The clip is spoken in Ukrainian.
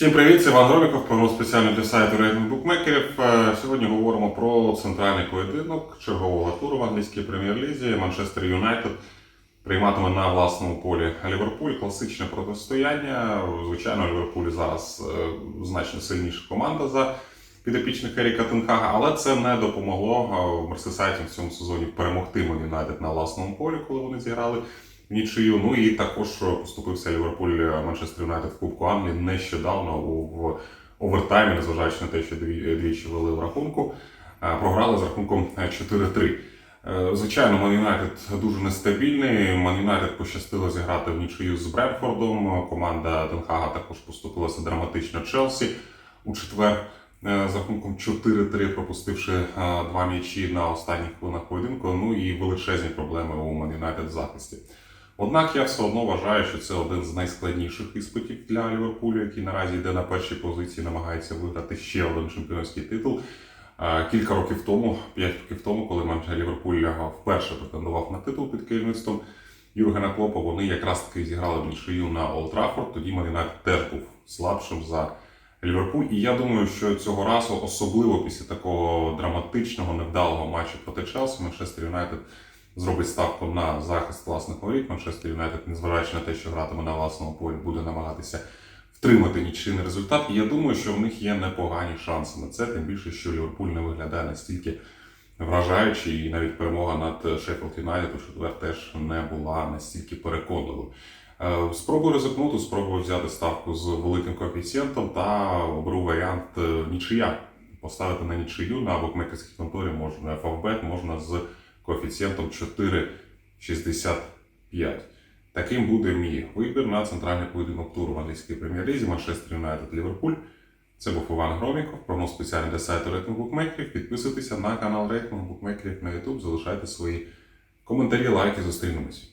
Всім привіт, це Іван Громіков, прогноз спеціально для сайту рейтинг букмекерів. Е, Сьогодні говоримо про центральний поєдинок чергового туру в англійській прем'єр-лізі. Манчестер Юнайтед прийматиме на власному полі Ліверпуль. Класичне протистояння. Звичайно, Ліверпуль зараз е, значно сильніша команда за підопічних Еріка Тенхага, але це не допомогло е, Мерсисайдам в цьому сезоні перемогти Ман Юнайтед на власному полі, коли вони зіграли нічию. Ну і також поступився Ліверпуль е, Манчестер Юнайтед в Кубку Англії нещодавно в овертаймі, незважаючи на те, що дві- двічі вели в рахунку, е, програли з рахунком е, 4-3. Е, Звичайно, Ман Юнайтед дуже нестабільний. Ман Юнайтед пощастило зіграти в нічию з Бренфордом. Команда Денхага також поступилася драматично Челсі у четвер е, з рахунком 4-3, пропустивши е, два м'ячі на останніх хвилинах поєдинку. Ну і величезні проблеми у Ман Юнайтед в захисті. Однак я все одно вважаю, що це один з найскладніших іспитів для Ліверпулю, який наразі йде на першій позиції, намагається виграти ще один чемпіонський титул. Кілька років тому, п'ять років тому, коли Манчестер Ліверпуль вперше претендував на титул під керівництвом Юргена Клопа, вони якраз таки зіграли нічию на Олд Траффорд. Тоді Man теж був слабшим за Ліверпуль. І я думаю, що цього разу, особливо після такого драматичного, невдалого матчу проти Челсі, Манчестер Юнайтед зробить ставку на захист власних воріт. Манчестер Юнайтед, незважаючи на те, що гратиме на власному полі, буде намагатися втримати нічийний результат. І я думаю, що в них є непогані шанси на це, тим більше, що Ліверпуль не виглядає настільки вражаюче, і навіть перемога над Шеффілд Юнайтед у четвер теж не була настільки переконливою. Е, Спробую ризикнути, спробую взяти ставку з великим коефіцієнтом та оберу варіант е, нічия. Поставити на нічию на букмекерській конторі можна FFBet, можна з коефіцієнтом 4,65. Таким буде мій вибір на центральний поєдинок туру в англійській прем'єр-лізі Манчестер Юнайтед Ліверпуль. Це був Іван Громіков, прогноз спеціальний для сайту рейтинг букмекерів. Підписуйтеся на канал рейтинг букмекерів на YouTube, залишайте свої коментарі, лайки, зустрінемось.